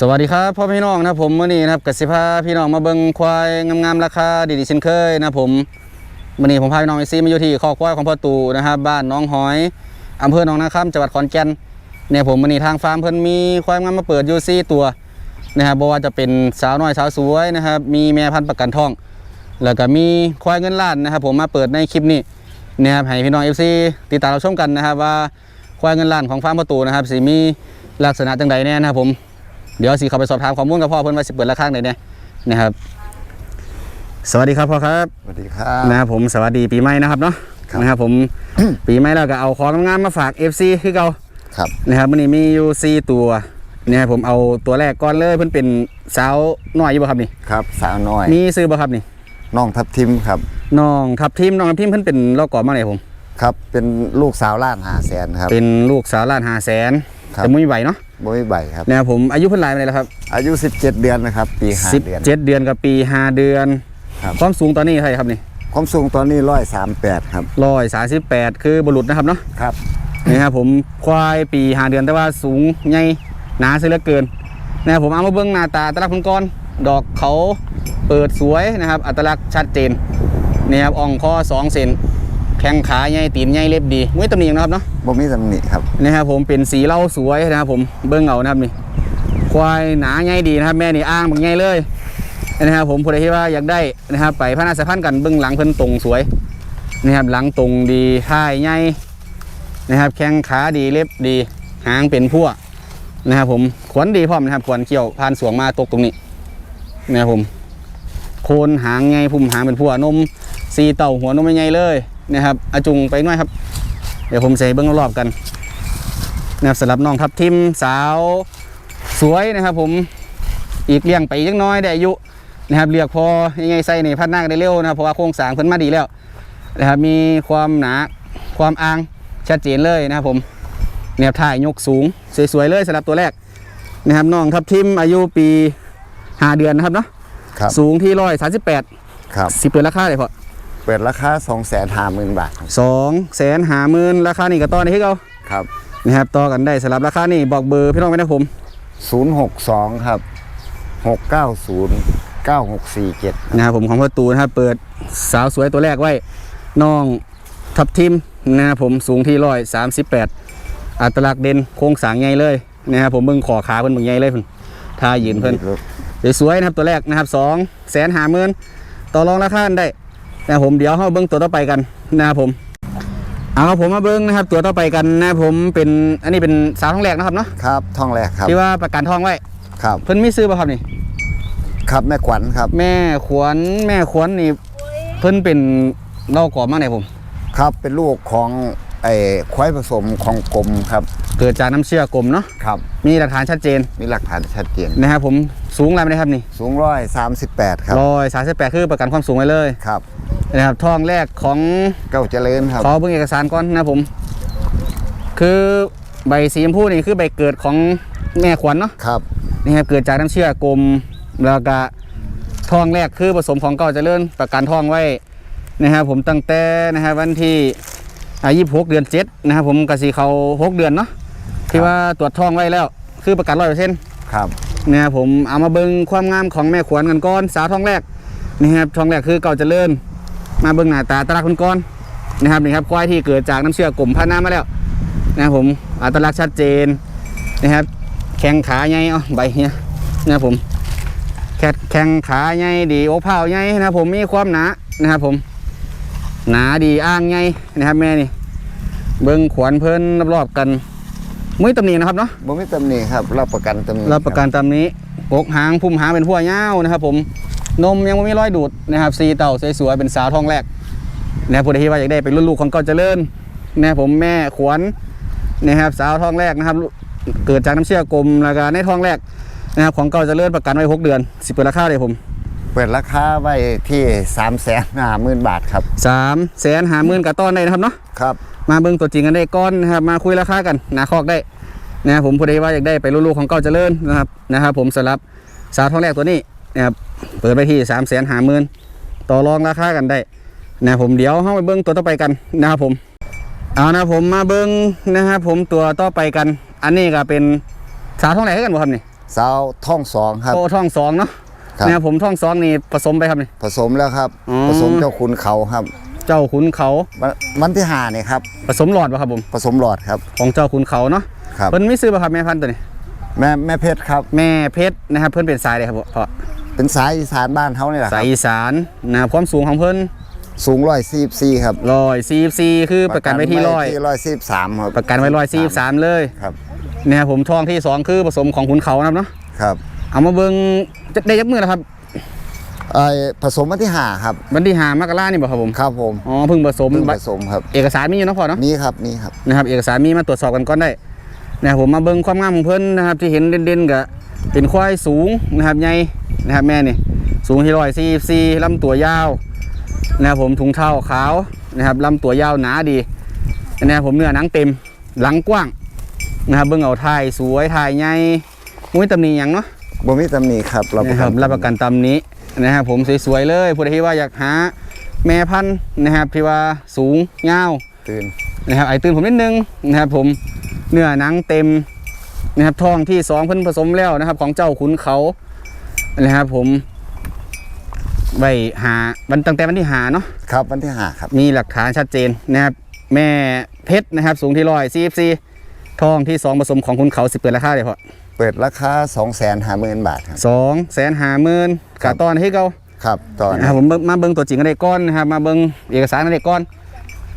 สวัสดีครับพ่อพี่น้องนะผมมื่อนี้นะครับกสิพาพี่น้องมาเบิงควายงามๆราคาดีๆเช่นเคยนะผมมื่อนี้ผมพาพี่น้องไปซีมาอยู่ที่คอกควายของพ่อตู่นะครับบ้านน้องหอยอำเภอหนองนาคำจังหวัดขอนแก่นเนี่ยผมมื่อนี้ทางฟาร์มเพิ่นมีควายงามมาเปิดยูซี่ตัวนะครับบ่ว่าจะเป็นสาวน้อยสาวสวยนะครับมีแม่พันธุ์ประกันทอง แล้วก็มีควายเงินล้านนะครับผมมาเปิดในคลิปนี้นะครับให้พี่น้อง FC ติดตามเราชมกันนะครับว่าควายเงินล้านของฟาร์มพ่อตู่นะครับสิมีลักษณะจังใดแน่นะครับผม เดี๋ยวสิเข้าไปสอบถามข้อมูลกับพ่อเพิ่นว่าสิเปิดราคาไหนเนี่ยนะครับ สวัสดีครับพ่อครับสวัสดีครับนะครับผมสวัสดีปีใหม่นะครับเนาะครับนะครับผมปีใหม่แล้วก็เอาของงามๆมาฝาก FC คือเก่าครับนะครับวันนี้มีอยู่ 4 ตัวนะครับผมเอาตัวแรกก่อนเลยเพิ่นเป็นสาวน้อยอยู่บ่ครับนี่ครับสาวน้อยมีซื้อบ่ครับนี่น้องทับทิมครับน้องทับทิมน้องทับทิมเพิ่นเป็นโรคก่อมาไหนผมครับเป็นลูกสาวล้านหาแสนครับเป็นลูกสาวล้าน5แสน ครับ แต่มุ้ยไหวเนาะบ่มีใบครับ นะครับผมอายุเพิ่นหลายปานใดแล้วครับอายุ 17 เดือนนะครับ ปีห้าเดือน17เดือนกับปี5เดือน ครับ ความสูงตอนนี้เท่าไหร่ครับนี่ความสูงตอนนี้ร้อยสามแปดครับ ร้อยสาสิบแปดคือบุรุษนะครับเนาะครับ นี่ครับผมควายปีหาเดือนแต่ว่าสูงใหญ่หนาเสียเหลือเกินนะครับผมเอามาเบิ้งหน้าตาอัตลักษณ์เพิ่นก่อนดอกเขาเปิดสวยนะครับ อัตลักษณ์ชัดเจนนี่ครับอ่องคอสองเซน แข้งขาใหญ่ตีนใหญ่เล็บดีมุ้ยตำหนินะครับเนาะบ่มีตำหนิครับนี่ครับผมเป็นสีเหล้าสวยนะครับผมเบิ้งเอานะครับนี่ควายหนาใหญ่ดีนะครับ แม่นี่อ้างบักใหญ่เลยนะครับผมผู้ใดที่ว่าอยากได้นะครับ ไปพัฒนาสายพันธุ์กันเบิ้งหลังเพิ่นตรงสวยนะครับหลังตรงดีท่ายใหญ่นะครับ แข้งขาดีเล็บดีหางเป็นพั่วนะครับผมขวนดีพร้อมนะครับขวนเกี่ยวผ่านสวงมาตกตรงนี้นะครับผมโคนหางไงพุ่มหางเป็นพั่วนมสีเต่าหัวนมใหญ่เลย นะครับอาจุงไปหน่อยครับ เดี๋ยวผมใส่เบิ้งรอบๆกันนะครับสำหรับน้องทับทิมสาวสวยนะครับ ผมอีกเลี้ยงไปอีกจักหน้อยได้อายุนะครับเรียกพอยังไงใส่ในพัดหน้าได้เร็วนะครับเพราะว่าโครงสร้างเพิ่นมาดีแล้วนะครับมีความหนาความอ่างชัดเจนเลยนะครับผมแนวถ่ายยกสูงสวยๆเลยสำหรับตัวแรกนะครับน้องทับทิมอายุปี5เดือนนะครับเนาะครับสูงที่ร้อยสาสิบแปดครับสิเปิดราคาเลยพอ เปิดราคา2 5 0 0 0 0บาทครับสองแสนหาหมื่นราคานี่ก็ต่อในที่เขาครับนะครับต่อกันได้สำหรับราคานี่บอกเบอร์พี่น้องไว้นะผม 062 ครับ 690 9647 นะครับผมของพ่อตูนะครับเปิดสาวสวยตัวแรกไว้น้องทับทิมนะครับผมสูงที่ร้อยสามสิบแปดอัตลักษณ์เด่นโครงสร้างใหญ่เลยนะครับผมเบิ่งขอขาเพิ่นเบิ่งใหญ่เลยเพิ่นท่ายืนเพิ่นสวยๆนะครับตัวแรกนะครับสองแสนหาหมื่นต่อรองราคากันได้ นะครับผมเดี๋ยวเราเบิ้งตัวต่อไปกันนะครับผมเอาครับผมมาเบิ้งนะครับ ตัวต่อไปกันนะครับผมเป็นอันนี้เป็นสาวท้องแรกนะครับเนาะครับท่องแรกครับที่ว่าประกันทองไว้ครับเพิ่นมีซื้อป่ะครับนี่ ครับแม่ขวัญครับ แม่ขวัญแม่ขวัญนี่ เพิ่นเป็นเล่ากรอบมากไหนผม ครับเป็นลูกของไอ้ควายผสมของกรมครับ เกิดจากน้ำเชื่อกลมเนาะครับมีหลักฐานชัดเจน มีหลักฐานชัดเจนนะครับผมสูงอะไรไหมครับนี่ สูงร้อยสามสิบแปดครับร้อยสามสิบแปดคือประกันความสูงไว้เลยครับ นะครับทองแรกของเก้าเจริญครับขอเบิ่งเอกสารก่อนนะครับผม คือใบสีชมพูนี่คือใบเกิดของแม่ขวัญเนาะครับนี่ครับเกิดจากน้ำเชื่อกลมแล้วก็ทองแรกคือผสมของเก่าเจริญประกันทองไว้นะครับผมตั้งแต่นะครับวันที่อายุหกเดือนเจ็ดนะครับผมกสีเขาหกเดือนเนาะที่ว่าตรวจทองไว้แล้ว คือประกันร้อยเปอร์เซ็นต์ครับนะครับผมเอามาเบิ่งความงามของแม่ขวัญกันก่อนสาวทองแรกนี่ครับทองแรกคือเก่าเจริญ มาเบิ่งหน้าตาตาลักษณ์คนก่อนนะครับนี่ครับควายที่เกิดจากน้ำเชื่อกลมพันน้ำมาแล้วนะครับผมอัตลักษณ์ชัดเจนนะครับ แข้งขาใหญ่เอาใบเนี่ยนะครับผมแค่แข้งขาใหญ่ดีโอ้เผาใหญ่นะครับผมมีความหนานะครับผมหนาดีอ้างใหญ่นะครับแม่นี่เบิ่งขวัญเพิ่นรอบๆกันมุ้ยตำหนินะครับเนาะบ่มีตำหนิครับรับประกันตำหนิรับประกันตามนี้กกหางพุ่มหางเป็นพัวเย้าวนะครับ ผม นมยังไม่มีรอยดูดนะครับสีเต่าสวยๆเป็นสาวท้องแรกนะครับผู้ใดที่ว่าอยากได้เป็นรุ่นลูกของเก่าเจริญนะครับผมแม่ขวัญนะครับสาวท้องแรกนะครับเกิดจากน้ำเชื่อกลมแล้วก็ในท้องแรกนะครับของเก่าเจริญประกันไว้หกเดือนสิบเปิดราคาเลยผม เปิดราคาไว้ที่3ามแสนห้าหมื่นบาทครับสามแสนหาหมื่นกับต้อนได้นะครับเนาะครับมาเบิ่งตัวจริงกันได้ก้อนนะครับมาคุยราคากันหนาคอกได้นะครับผมผู้ใดว่าอยากได้ไปลูกๆของเก่าเจริญนะครับนะครับผมสำหรับสาวท้องแรกตัวนี้นะครับ เปิดไปที่สามแสนหาหมื่นต่อรองราคากันได้นะครับผมเดี๋ยวเข้าไปเบิ้งตัวต่อไปกันนะครับผม เอานะครับผมมาเบิ้งนะครับผมตัวต่อไปกัน อันนี้ก็เป็นสาวท้องไหนกันบ่ครับนี่สาวท่องสองครับโอ้ท้องสองเนาะครับนะครับผมท้องสองนี่ผสมไปครับนี่ผสมแล้วครับอ๋อผสมเจ้าคุณเขาครับ เจ้าขุนเขาวันวันที่ห้าเนี่ยครับผสมหลอดป่ะครับผมผสมหลอดครับ ของเจ้าขุนเขาเนาะครับเพิ่นไม่ซื้อป่ะครับแม่พันธุ์ตัวนี้แม่แม่เพชรครับ แม่เพชรนะครับเพิ่นเป็นสายเลยครับเพราะ เป็นสายอีสานบ้านเขานี่แหละคสารัยบอีสานนะครับความสูงของเพิ่นสูงร้อยสี่สี่ครับร้อยสี่สี่คือประกันไว้ที่ร้อยที่ร้อยสี่สามครับประกันไว้ร้อยสี่สามเลยครับนะครับผมทองที่สองคือผสมของขุนเขานะครับเนาะครับเอามาเบิ่งจะได้ยับมือแล้วครับไอ้ผสมวันที่ห้าครับวันที่หามกรานี่บ่ครับผมครับผมอ๋อเพิ่งผสมเพิ่งผสมครับเอกสารมีอยู่เนาะพอเนาะนี่ครับนี่ครับ นะครับเอกสารมีมาตรวจสอบกันก่อนได้นะครับผมมาเบิ่งความงามของเพิ่นนะครับที่เห็นเด่นๆก็เป็นควายสูงนะครับใหญ่ นะครับแม่นี่สูงที่ร้อยสี่สี่ลำตัวยาวนะครับผมถุงเท้าขาวนะครับลำตัวยาวหนาดีนะครับผมเนื้อหนังเต็มหลังกว้างนะครับเบิ่งเอาถ่ายสวยถ่ายใหญ่มุ้ยตำหนิหยังเนาะบ่มีตำหนิครับเรานะครับรับประกันตำหนี้นะครับผมสวยๆเลยผู้ใดที่ว่าอยากหาแม่พันธุ์นะครับที่ว่าสูงยาวตื่นนะครับไอตื่นผมนิดนึงนะครับผมเนื้อหนังเต็มนะครับทองที่สองเพิ่นผสมแล้วนะครับ ของเจ้าขุนเขา นะครับผมไว้หาวันตั้งแต่วันที่หาเนาะครับวันที่ห้าครับ มีหลักฐานชัดเจนนะครับ แม่เพชรนะครับ สูงที่ร้อยซีซีทองที่สองผสมของขุนเขาสิเปิดราคาเลยพอเปิดราคา2องแสนห้าหมื่นบาทครับสองแสนหาหมื่นกะตอนให้เขาครับตอนนะครับผมเบิ่งมาเบิ้งตัวจริงกันได้ก้อนนะครับมาเบิ้งเอกสารกันได้ก้อน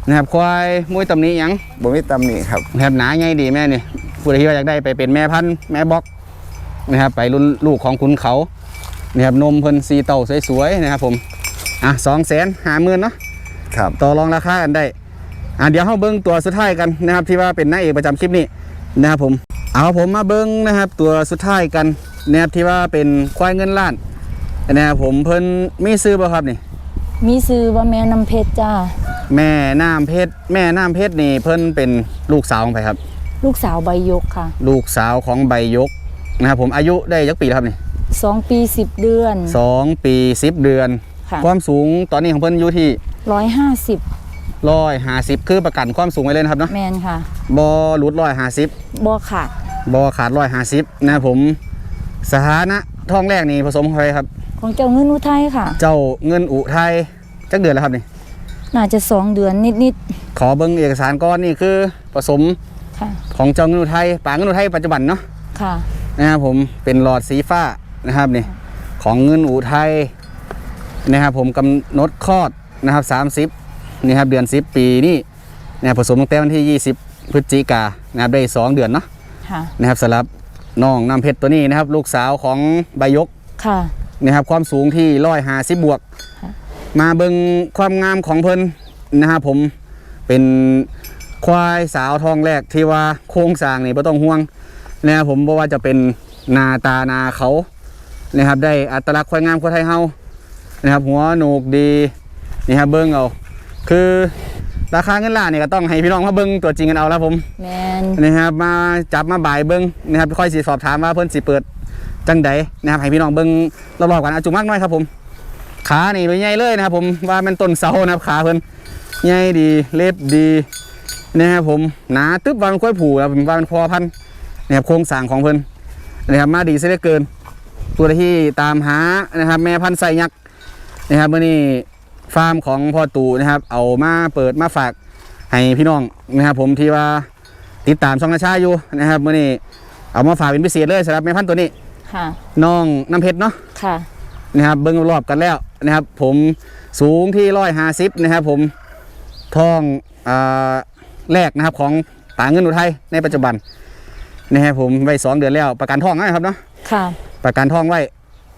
นะครับควายมวยตำหนี้ยังบ่มีตำหนิครับนะครับหนาไงดีแม่นี่ผู้ใดที่ว่าอยากได้ไปเป็นแม่พันธุ์แม่บล็อกนะครับไปรุ่นลูกของคุณเขา นะครับนมเพิ่นสีเต่าสวยๆนะครับผมอะสองแสนหาหมื่นเนาะครับต่อรองราคากันได้อะเดี๋ยวเราเบิ้งตัวสุดท้ายกันนะครับ ที่ว่าเป็นนางเอกประจำคลิปนี้นะครับผมเอาผมมาเบิ้งนะครับ ตัวสุดท้ายกันนะครับที่ว่าเป็นควายเงินล้านนะครับผมเพิ่นมีซื้อบ่ครับนี่ มีซื้อว่าแม่น้ำเพชรจ้าแม่น้ำเพชรแม่น้ำเพชรนี่เพิ่นเป็นลูกสาวของใครครับ ลูกสาวใบยกค่ะ ลูกสาวของใบยกนะครับผมอายุได้ยักปีแล้วครับนี่ สองปีสิบเดือนสองปีสิบเดือน ค่ะความสูงตอนนี้ของเพิ่นอยู่ที่ร้อยห้าสิบร้อยห้าสิบคือประกันความสูงไว้เลยนะครับเนาะแมนค่ะบอหลุดร้อยห้าสิบบ่ขาดบอขาดร้อยห้าสิบนะครับผมสถานะท้องแรกนี่ผสมใครครับ ของเจ้าเงินอุทัยค่ะ เจ้าเงินอุทัยจักเดือนแล้วครับนี่ น่าจะสองเดือนนิดขอเบิ้งเอกสารก้อนนี่คือผสมๆค่ะ ของเจ้าเงินอุทัยป่าเงินอุทัยปัจจุบันเนาะค่ะ นะครับผมเป็นหลอดสีฟ้า นะครับนี่ของเงินอุทัยนะครับผมกำหนดคลอดนะครับ 30นี่ครับเดือน 10 ปีนี่นะครับผสมตั้งแต่วันที่ 20 พฤศจิกานะครับได้ 2 เดือนเนาะค่ะนะครับสำหรับน้องน้ำเพชรตัวนี้นะครับ ลูกสาวของใบยกค่ะนะครับความสูงที่ร้อยหาสิบบวกค่ะมาเบิงความงามของเพิ่นนะครับผมเป็นควายสาวทองแรกที่ว่าโครงสร้างนี่ไม่ต้องห่วงนะครับผมเพราะว่าจะเป็นหนาตาหนาเขา นะครับ ได้อัตลักษณ์ควายงามควายไทยเฮานะครับ หัวโหนกดีนี่ครับเบิ้งเอาคือราคาเงินล้านนี่ก็ต้องให้พี่น้องมาเบิ้งตัวจริงกันเอาแล้วผมแมนนะครับมาจับมาบ่ายเบิ้งนะครับค่อยสิสอบถามว่าเพิ่นสิเปิดจังใดนะครับให้พี่น้องเบิ้งรอบๆกันอาจุมากน้อยครับผม ขานี่เป็นใหญ่เลยนะครับผมว่ามันต้นเสานะครับขาเพิ่นใหญ่ดีเล็บดีนะครับผมหนาตึ๊บวามันค่อยผูครับผมว่ามันพอพันธุ์นะครับโครงสร้างของเพิ่นนะครับมาดีซะเหลือเกิน ตัวที่ตามหานะครับ แม่พันธุ์ไส้ยักษ์นะครับเมื่อนี้ฟาร์มของพ่อตู่นะครับ เอามาเปิดมาฝากให้พี่น้องนะครับ ผมที่ว่าติดตามช่องนาชาอยู่นะครับมื่อนี้เอามาฝากเป็นพิเศษเลยสำหรับแม่พันธุ์ตัวนี้ค่ะน้องน้ำเพชรเนาะค่ะนะครับเบิ้งรอบๆกันแล้วนะครับ ผมสูงที่ร้อยห้าสิบนะครับ ผมทองอ่าแรกนะครับของป่าเงินอุทัยในปัจจุบันนะครับผมไว้สองเดือนแล้วประกันทองนะครับเนาะค่ะ ประกันทองไว้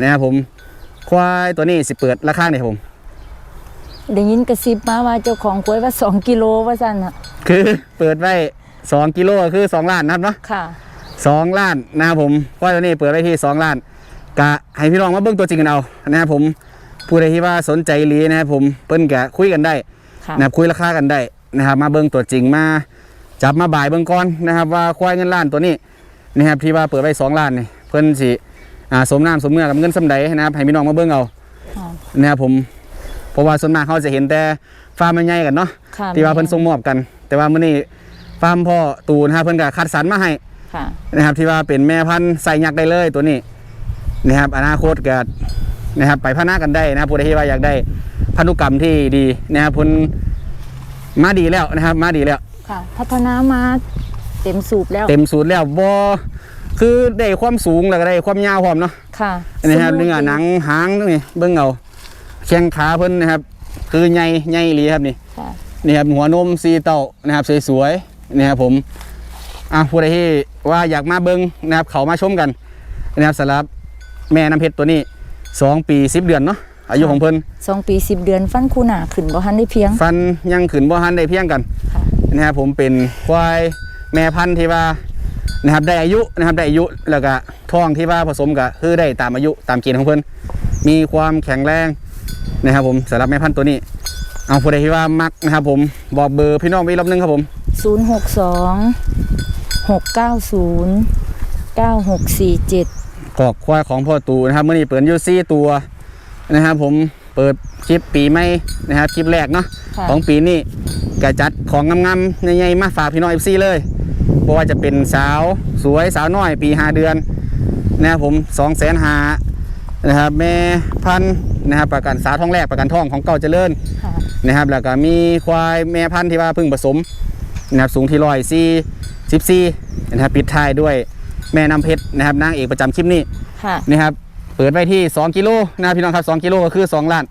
นะครับผม ควายตัวนี้สิเปิดราคาเนี่ยครับผมได้ยินกระซิบมาว่าเจ้าของกล้วยว่าสองกิโลว่าสั่นอะคือเปิดไว้สองกิโลก็คือสองล้านนะครับเนาะค่ะสองล้านนะครับผมเพราะตอนนี้เปิดไว้ที่สองล้านกะให้พี่น้องมาเบิ่งตัวจริงกันเอานะครับผมผู้ใดที่ว่าสนใจอีหลีนะครับผมเปิ้นกะคุยกันได้ค่ะนะครับคุยราคากันได้นะครับ มาเบิ่งตัวจริงมาจับมาบ่ายเบิ่งก่อนนะครับ ว่าควายเงินล้านตัวนี้นะครับที่ว่าเปิดไว้สองล้านนี่เพิ่นสิ อ่าสมน้ำสมเนื้อกับเงินสำใดนะครับให้พี่น้องมาเบิ่งเอาค่ะนะครับผมเพราะว่าส่วนมากเขาจะเห็นแต่ฟาร์มใหญ่ๆกันเนาะค่ะที่ว่าเพิ่นส่งมอบกัน แต่ว่ามื้อนี้ฟาร์มพ่อตูนะครับเพิ่นก็คัดสรรมาให้ค่ะนะครับ ที่ว่าเป็นแม่พันธุ์ใส่ยักษ์ได้เลยตัวนี้นะครับ อนาคตก็นะครับไปพัฒนากันได้นะครับผู้ใดที่ว่าอยากได้พันธุกรรมที่ดีนะครับเพิ่นมาดีแล้วนะครับ มาดีแล้วค่ะ พัฒนามาเต็มสูบแล้ว เต็มสูตรแล้วบ่ คือได้ความสูงแล้วก็ได้ความยาวพร้อมเนาะค่ะอันนี้ครับสมมุเนื้อหนังหางนี่เบิ่งเอาแข้งขาเพิ่นนะครับ คือใหญ่ใหญ่อีหลีครับนี่ค่ะนี่ครับหัวนมสีเต้านะครับสวยๆนี่ครับผมอะผู้ใดที่ว่าอยากมาเบิ่งนะครับเขามาชมกันนะครับสำหรับแม่น้ำเพชรตัวนี้สองปีสิบเดือนเนาะอายุของเพิ่นสองปีสิบเดือนฟันคูหนาขึ้นบ่ทันได้เพียงฟันยังขืนบ่ทันได้เพียงกันค่ะนะครับผมเป็นควายแม่พันธุ์ที่ว่า นะครับได้อายุนะครับได้อายุแล้วก็ท้องที่ว่าผสมกับคือได้ตามอายุตามเกณฑ์ของเพิ่นมีความแข็งแรงนะครับผมสำหรับแม่พันธุ์ตัวนี้ เอาผู้ใดที่ว่ามักนะครับผมบอกเบอร์พี่น้องไว้รอบนึงครับผม ศูนย์หกสองหกเก้าศูนย์เก้าหกสี่เจ็ดกอกควายของพ่อตูนะครับเมื่อนี้เปิดอยูซี่ตัวนะครับผมเปิดคลิปปีใหม่นะครับคลิปแรกเนาะค่ะของปีนี้กจัดของงามๆใหญ่ๆมาฝากพี่น้องเอฟซีเลยเพ ราะว่าจะเป็นสาวสวยสาวน้อยปีห้าเดือนนะครับผมสองแสนหานะครับแม่พันธุ์นะครับประกันสาวท้องแรกประกันท้องของเก่าเจริญค่ะนะครับแล้วก็มีควายแม่พันธุ์ที่ว่าเพิ่งผสมนะครับสูงที่ร้อยสี่สิบสี่นะครับปิดท้ายด้วยแม่น้ำเพชรนะครับนางเอกประจำคลิปนี้ค่ะนี่ครับเปิดไว้ที่ 2 กิโลนะครับพี่น้องครับ 2 กิโลก็คือ 2 ล้าน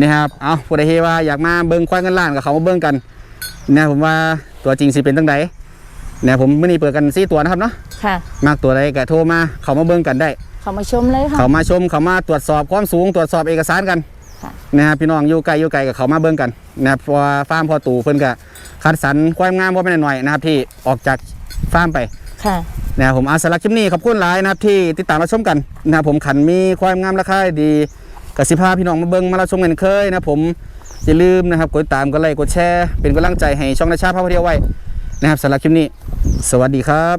นี่ครับเอาผู้ใดที่ว่าอยากมาเบิ้งควายเงินล้านกับเขามาเบิ้งกันนะผมว่าตัวจริงสิเป็นตั้งใด เนี่ยผมมื่อนี้เปิดกันสี่ตัวนะครับเนาะค่ะ มากตัวใดก็โทรมาเขามาเบิ้งกันได้ เขามาชมเลยค่ะ เขามาชมเขามาตรวจสอบความสูงตรวจสอบเอกสารกันค่ะ นะครับพี่น้องอยู่ไกลอยู่ไกลกับเขามาเบิ้งกันนะครับเพราะว่าฟาร์มพ่อตู่เพิ่นก็คัดสรรความงามว่าเป็นหน่อยๆนะครับที่ออกจากฟาร์มไป ค่ะ นะครับผมอาสารักคลิปนี้ขอบคุณหลายนะครับที่ติดตามรับชมกันนะครับผมขันมีความงามราคาดีกสิภาพี่น้องมาเบิ้งมารับชมกันเคยนะครับผมอย่าลืมนะครับกดติดตามกดไลค์กดแชร์เป็นกำลังใจให้ช่องนาชาพาพเที่ยวไว้ นะครับสำหรับคลิปนี้ สวัสดีครับ